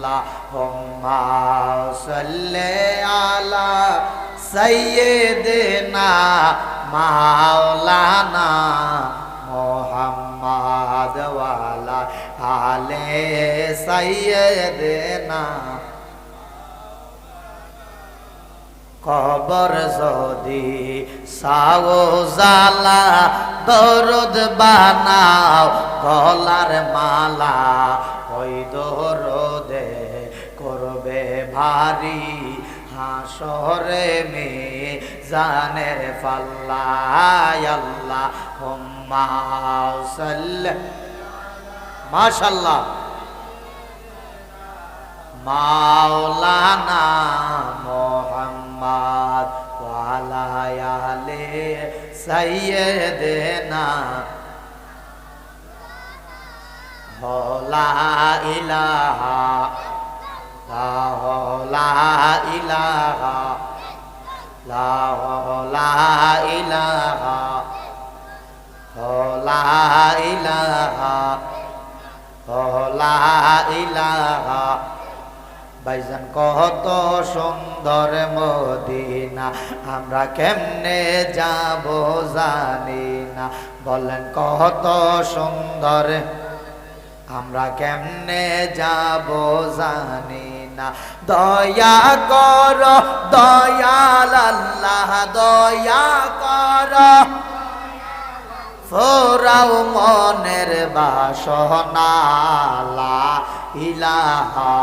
আল্লাহুম্মা সাল্লি আলা সাইয়্যিদিনা মাওলানা মোহাম্মদ ওয়ালা আলে সাইয়্যিদিনা কবর যদি সাও জালা দরদ বানাও, গলার মালা ওই দরদে করবে ভারী হাসরে মে জানের সাল্লা। মাশাল্লাহ। মাওলানা মোহাম্মদ ওয়ালায়ালে সাইয়্যিদিনা হলা ইলাহা লা ইলাহা লা ইলাহা লা ইলাহা লা ইলাহা ভাইজান, কত সুন্দর মদিনা, আমরা কেমনে যাব জানি না। বলেন, কত সুন্দর, আমরা কেমনে যাব জানি না। দয়া কর, দয়াল আল্লাহ, দয়া কর। ফোরাও মনের বাসনা ইলাহা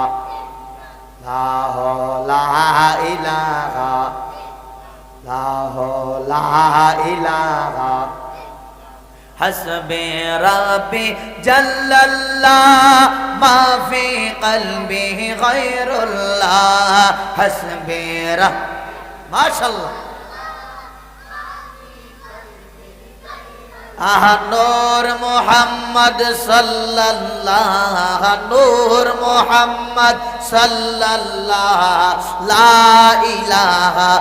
লা ইলাহা লা ইলাহা حسبي ربي جل الله ما في قلبه غير الله حسبي ربي ما شاء الله আহ, নূর মোহাম্মদ সাল্লাল্লাহ, নূর মোহাম্মদ সাল্লাল্লাহ, লা ইলাহা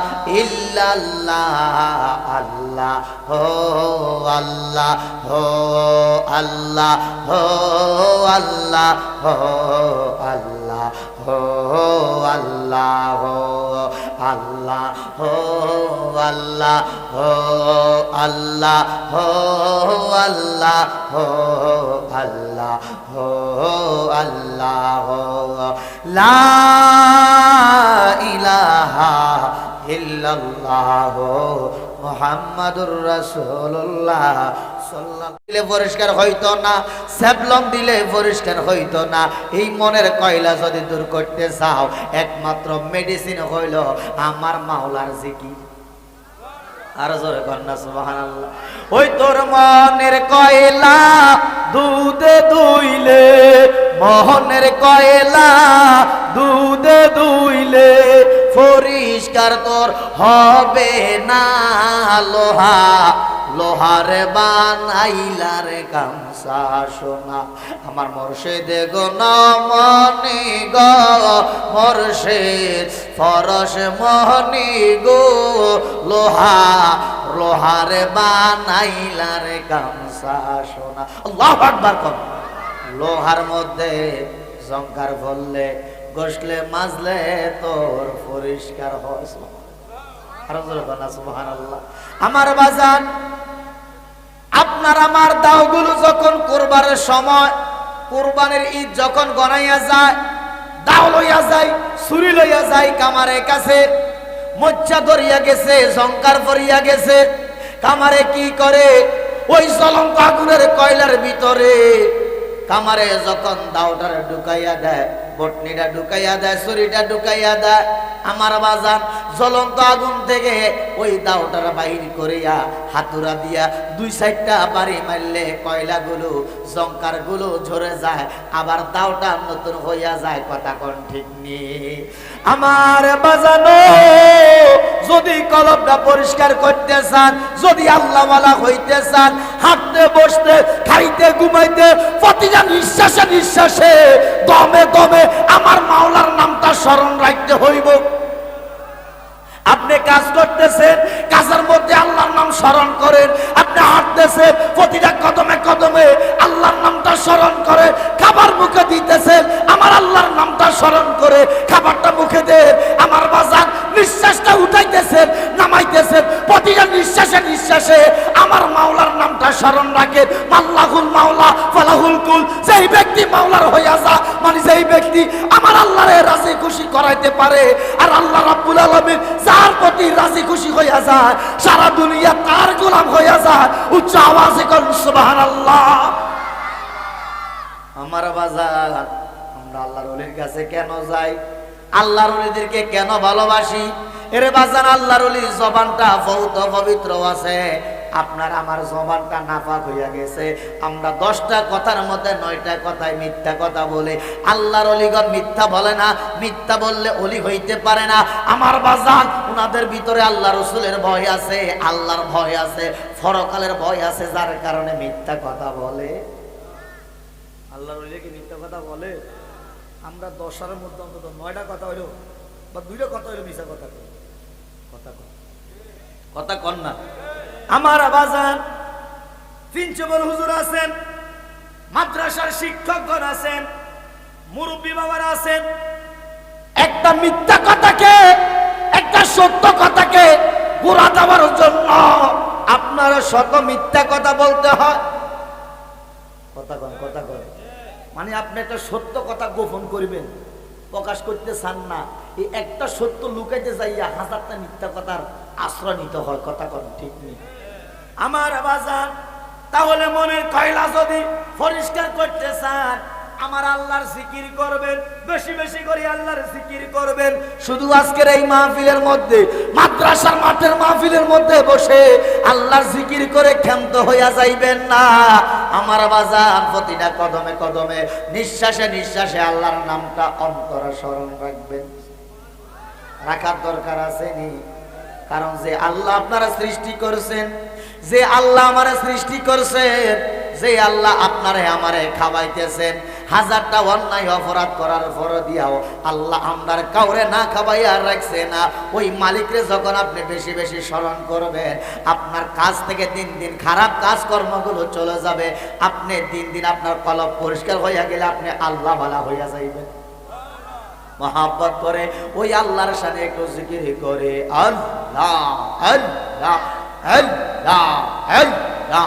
ইল্লাল্লাহ, আল্লাহ হো আল্লাহ হো আল্লাহ হো আল্লাহ হো আল্লাহ হো আল্লাহ হো আল্লাহ, হো আল্লাহ হো আল্লাহ হো আল্লাহ হো আল্লাহ হো আল্লাহ, হো লা ইলাহা ইল্লাল্লাহ মুহাম্মাদুর রাসূলুল্লাহ। দিলে পরিষ্কার হইতো না স্যাবলম দিলে পরিষ্কার হইতো না। এই মনের কয়লা যদি দূর করতে চাও, একমাত্র মেডিসিন হইল আমার মাওলার জিকির। আর জোরে কন্যা সুবহানাল্লাহ। ওই তোর মনের কয়লা দুধে দুইলে, মোহনের কয়লা দুধে দুইলে, পরিষ্কার তোর হবে না লোহা। লোহার বানাইলার কামসা সোনা। আমার মোর্শেদ গো নমনি গো, মোর্শেদ ফরস মহনি গো। লোহা, লোহার বানাইলার কামসা সোনা। আল্লাহ আকবার কর। লোহার মধ্যে জঙ্কার ফললে গোসলে মাজলে তোর পরিষ্কার হয় আমার বাজান, আপনার আমার দাওগুলো যখন কোরবানের সময়, কোরবানের ঈদ যখন গনাইয়া যায়, দাও লইয়া যায়, ছুরি লইয়া যায় কামারে কাছে, মজ্জা ধরিয়া গেছে জঙ্কার পরিয়া গেছে, কামারে কি করে? ওই জ্বলন্ত আগুনের কয়লার ভিতরে কামারে যখন দাওটারে ঢুকাইয়া দেয় বটনিটা ঢুকাইয়া দেয়, ছুরিটা ঢুকাইয়া দেয়। আমার বাজার জ্বলন্ত আগুন থেকে ওই দাওটার বাহির করিয়া হাতুরা দিয়া দুই সাইডটা বাড়ি মারলে কয়লাগুলো জঙ্কারগুলো ঝরে যায়, আবার দাওটা নতুন হইয়া যায়, কথা কোন ঠিক নেই। আমার বাজানো, যদি কলমটা পরিষ্কার করতে চান, যদি আল্লাহওয়ালা হইতে চান, হাঁটতে, বসতে, খাইতে, ঘুমাইতে প্রতিটা নিঃশ্বাসে নিঃশ্বাসে, দমে দমে আমার মাওলার নামটা স্মরণ রাখতে হইব। আপনি কাজ করতেছেন, কাজের মধ্যে আল্লাহর নাম স্মরণ করেন, আপনি হাঁটতেছেন, প্রতিটা কদমে কদমে আল্লাহর নামটা স্মরণ করে খাবার মুখে দিতেছেন, আমার আল্লাহর নামটা স্মরণ করে খাবারটা মুখে দেন, আমার বাজার নিঃশ্বাসটা উঠাইতেছেন, নামাইতেছেন, প্রতিটা নিঃশ্বাসে নিঃশ্বাসে আমার মাওলার নামটা স্মরণ রাখে মাল্লাহুল মাওলা, ফালাহুল কুল, যেই ব্যক্তি মাওলার হইয়া যা মানে যেই ব্যক্তি আমার আল্লাহরে রাজি খুশি করাইতে পারে, আর আল্লাহ রাব্বুল আলামিন যার প্রতি রাজি খুশি হইয়া যায়, সারা দুনিয়া তার গোলাম হইয়া যায়। উচ্চ আওয়াজে করুন সুবহানাল্লাহ। আমার বাজার, আমরা আল্লাহর অলির কাছে কেন যাই? আল্লাহর অলিদেরকে কেন ভালোবাসি? এরে বাজার, আল্লাহর অলির জবানটা বহুত পবিত্র আছে। আপনার আমার জবানটা নাফাক হইয়া গেছে। আমরা দশটা কথার মধ্যে নয়টা কথায় মিথ্যা কথা বলে। আল্লাহর অলিগণ মিথ্যা বলে না। মিথ্যা বললে অলি হইতে পারে না। আমার বাজান ওনাদের ভিতরে আল্লাহ রসুলের ভয় আছে, আল্লাহর ভয় আছে, ফরকালের ভয় আছে, যার কারণে মিথ্যা কথা বলে। আল্লাহর কি মিথ্যা কথা বলে? আমরা দশটার মধ্যে অন্তত নয়টা কথা হইল, বা দুইটা কথা হইল মিশা কথা। কথা কথা কন না। আমার আবাজান পিঞ্চবর হুজুর আছেন, মাদ্রাসার শিক্ষকগণ আছেন, মুরব্বী বাবারা আছেন। একটা মিথ্যা কথাকে, একটা সত্য কথাকে গোড়া দেওয়ার জন্য আপনারা শত মিথ্যা কথা বলতে হয়। কথা কন, কথা মানে আপনি একটা সত্য কথা গোপন করবেন। প্রকাশ করতে চান না। এই একটা সত্য লুকাইতে যাইয়া হাজারটা মিথ্যা কথার আশ্রয় নিতে হয়, কথা কন ঠিক নেই আমার বাজার তাহলে মনের কয়লা যদি পরিষ্কার করতে চান আমার আল্লাহর জিকির করবেন, বেশি বেশি করে আল্লাহর জিকির করবেন। শুধু আজকের এই মাহফিলের মধ্যে, মাদ্রাসার মাঠের মাহফিলের মধ্যে বসে আল্লাহর জিকির করে ক্ষান্ত হইয়া যাইবেন না। আমার বাজার প্রতিটা কদমে কদমে, নিঃশ্বাসে নিঃশ্বাসে আল্লাহর নামটা অন্তরে স্মরণ রাখবেন। রাখার দরকার আছে নি? কারণ যে আল্লাহ আপনারা সৃষ্টি করছেন, যে আল্লাহ আমারে সৃষ্টি করছেন, যে আল্লাহ আপনারে আমারে খাওয়াইতেছেন হাজারটা অন্যায় অপরাধ করার পর দিয়াও আল্লাহ আপনার কাউরে না খাওয়াইয়া রাখছে না। ওই মালিকরে যখন আপনি বেশি বেশি স্মরণ করবেন, আপনার কাজ থেকে দিন দিন খারাপ কাজ কর্মগুলো চলে যাবে। আপনি দিন দিন আপনার কলব পরিষ্কার হইয়া গেলে আপনি আল্লাহ ভালা হইয়া যাইবেন। মহাব্বত করে ওই আল্লাহর সাথে একটু জিকির করে, আল্লাহ আল্লাহ আল্লাহ আল্লাহ।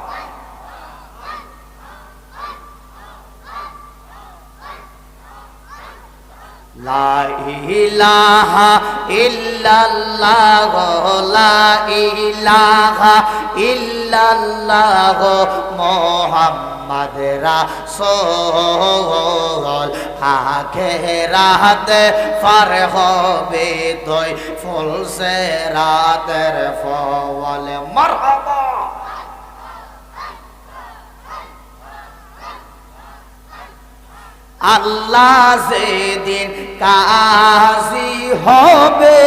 লা ইলাহা ইল্লাল্লাহ, লা ইলাহা ইল্লাল্লাহ মুহাম্মদ রাসূল আখিরাতে ফার হবে তুই ফুলসে রাতের ফল মারহাবা। আল্লাহ যেদিন কাজী হবে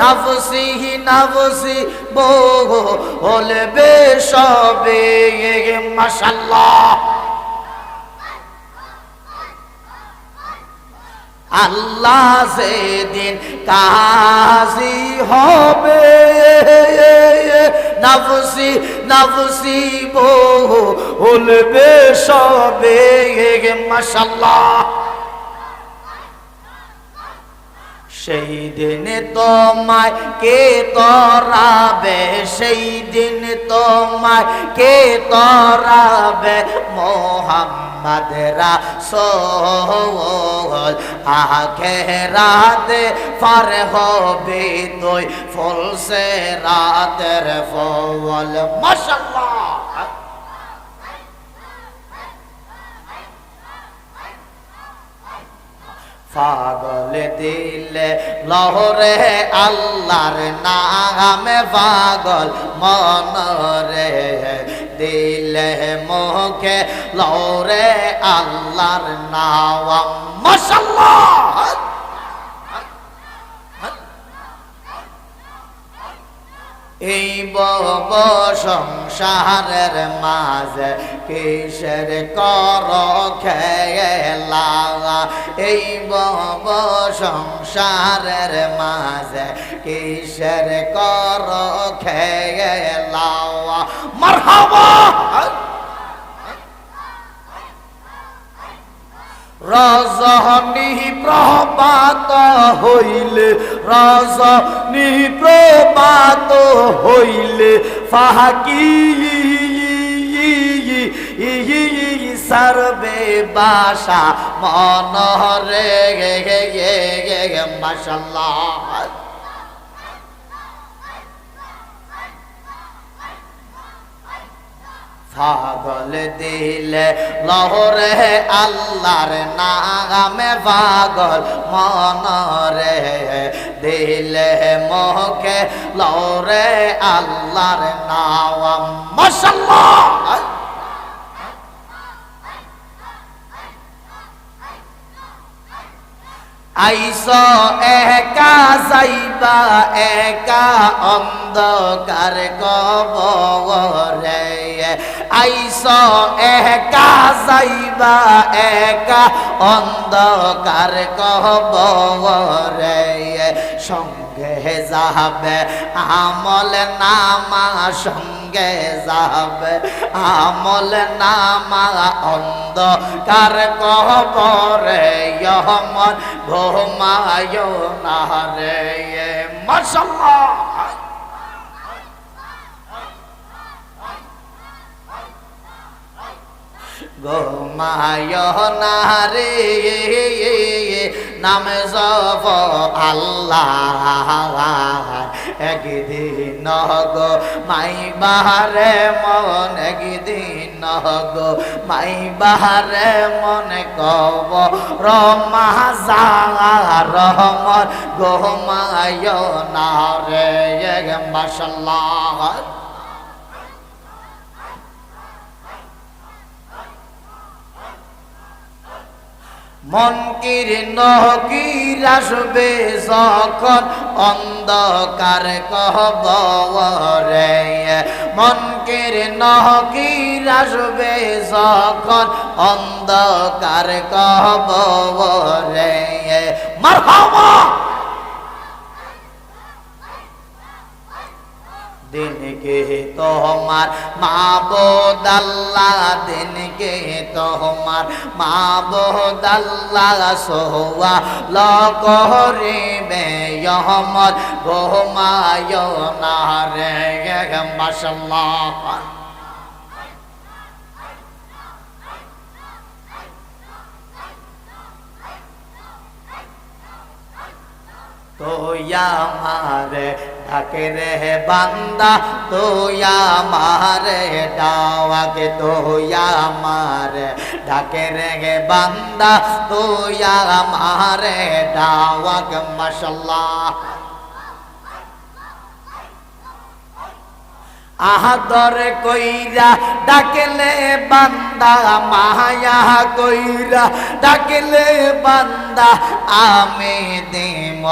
নাফসি নাফসি বহু বলবে সবে মাশাল্লাহ আল্লাহ যেদিন কাজী হবে নাফসি নাফসি বহু হলবে সবে মাশাল্লাহ সেই দিন তোমায় কে তরাবে? সেই দিন তোমায় কে তরাবে? মোহাম্মদ রাসূল, আখেরাতে ফার হবে তুই, ফুলসে রাতের ফল, মাশাআল্লাহ। পাগল দিলে লহরে আল্লাহর নামে পাগল মনরে দিলে মুখে লহরে আল্লাহর নাম মাশাল্লাহ এই বব সংসারের মাঝে কিসের কর খেলা এই বব সংসারের মাঝে কিসের কর খেলা মারহাবা! রজনী প্রভাত হইলে রজনী প্রভাত হইলে ফাহাকি সর্বে বাসা মনরে গে গে গে গে গে মাশাল্লাহ পাগল দিলে লহরে আল্লাহর নামে পাগল মনরে দিলে মহকে লহরে আল্লাহর নাম। মাশাল্লাহ আইস একা যাইবা একা অন্ধকার কবরে। আইস একা যাইবা একা অন্ধকার কবরে। সঙ্গে যাবে, আমল নামা সঙ্গে যাবে। আমল নামা অন্ধকার কবরে, ইহমন ঘুমায় না রে মাশাল্লাহ ঘুমায় না রে নাম জপ আল্লাহ। একদিন গো মাই বাহারে মন, একদিন গো মাই বাহারে মনে, কব রমা রহমত ঘুমায় না রে মাসাল্লাহ মনকির নহকির আসবে যখন অন্ধকার কহবরে মনকির নহকির আসবে যখন অন্ধকার কহবরে মারহাবা! দিনকে তোমার মা দিন দিনকে তোমার মা সোহা সোয়া লকরিবে ইহমত ঘুমায় না রে মাশাল্লাহ। তোয়া মারে ডাকে রে বান্দা তোয়া মারে ডাওয়াকে তোয়া মারে ডাকে রে বান্দা তোয়া মারে ডাওয়াকে মাশাল্লাহ। আহাদর কইরা ডাকেলে বান্দা, মায়া কইরা ডাকেলে বান্দা, আমি দিম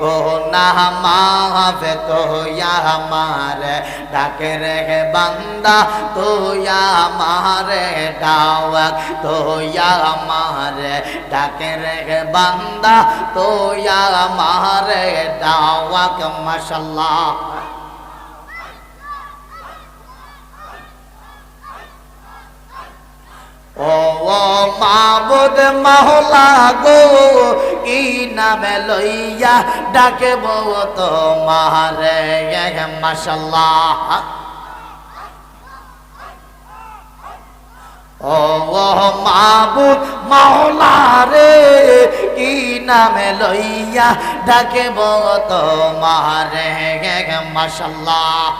গোনা মাফে তোয়া মারে ডাকে রে বান্দা তোয়া মারে ডাওয়াক তোয়া মারে ডাকে রে বান্দা তোয়া মারে ডাওয়াক মাশাল্লাহ ও মাবুদ মাহলা গো, কি নামে লইয়া ডাকে বউ তোমারে মাসাল্লাহ ও মাবুদ মাওলা কি নামে লইয়া ডাকে বউ তোমারে মাসাল্লাহ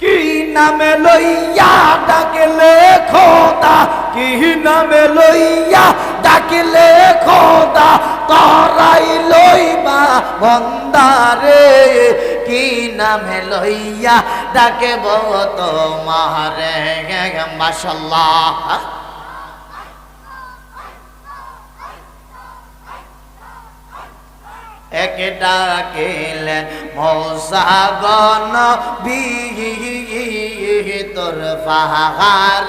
কি নামে লইয়া ডাকলে খোদা? কি নামে লইয়া ডাকলে খোদা? তরাই লইবা বন্দারে। কি নামে লইয়া ডাকে তোমারে? মাসাল্লাহ এক ডাকিলেন মৌসাগন তোর পাহার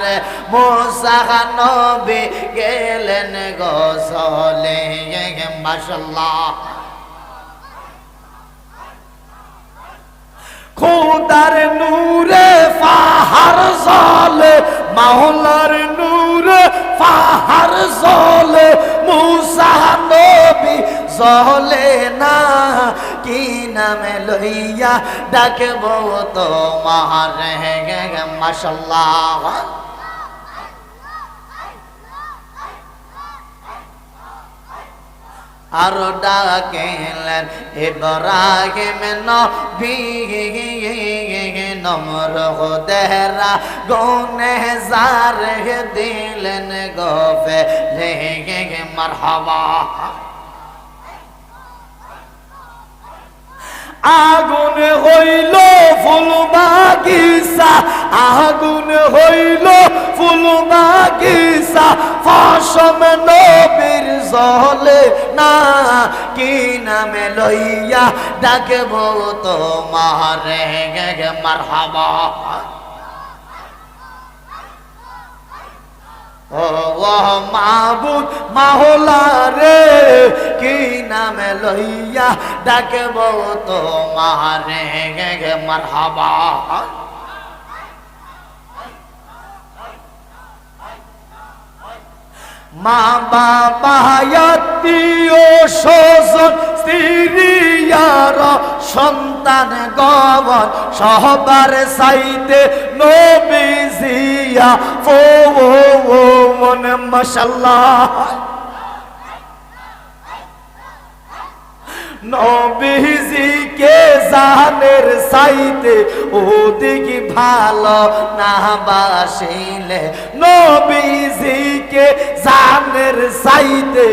মোসাগন বি গেলেন গোসলে মাসাল্লাহ খোদার নূরে ফাহার জলে, মাওলার নূরে ফাহার জলে, মুসা জলে না, কি নামে লইয়া ডাকব তোমার? মাসাল্লাহ আর ডাকেলেন ইব্রাহিম নবী, নমর দেহরা গনে জার দিলেন গফে লেগে মারহাবা। আগুন হইল ফুল বাগিসা আগুন হইল ফুল বাগিসা ফসম নবীর জলে না, কি নামে লইয়া ডাকব তোমার? মারহাবা। ও মাবুদ মাহলা রে কি নামে লইয়া ডাকব তোমার? মারহাবা। মা বাবা আত্মীয় স্বজন স্ত্রীয়ার সন্তান গবন সহবার সাইতে নবীজিয়া ও মন মশাল্লাহ নবীজিকে জানের সাইতে ওদিকে ভালো না বাসিলে। নবীজিকে জাহানের সাইতে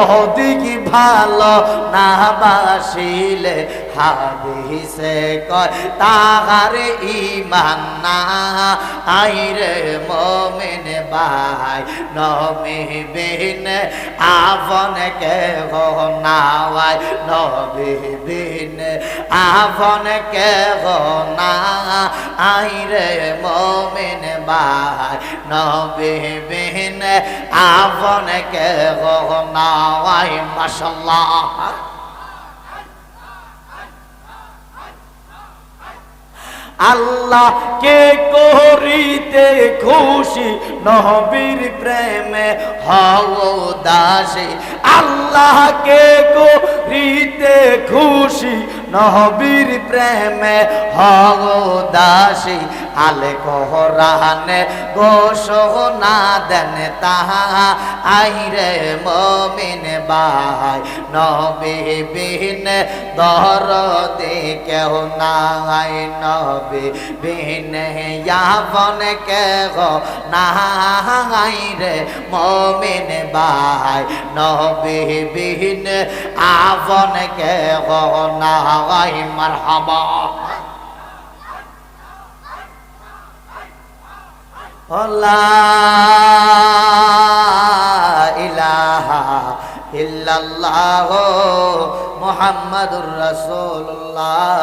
ওদিকে ভালো না বাসিলে। হাদিসে কয়, তাহার ইমান না আইরে মমিন ভাই নমি বিন আফন কে নাওয়াই নবী বিন আফন কে না আইরে মমিন ভাই, নবী বিন আফন কে নাওয়াই মাশাল্লাহ। আল্লাহ কে করিতে খুশি? নবীর প্রেমে হও দাসী। আল্লাহ কে করিতে খুশি? নবীর প্রেমে হও দাসী। আলে কোহরানে গোসনা দেন তাহা, আইরে মমিন বাই নবী বিন দর দে কেহ নাই। নবী বিন ইয়াবন কেহ নাই রে মমিন বাই নবী বিন আবন কেহ নাই, মারহাবা। ইলাহা ইল্লাল্লাহ মুহাম্মাদুর রাসূলুল্লাহ।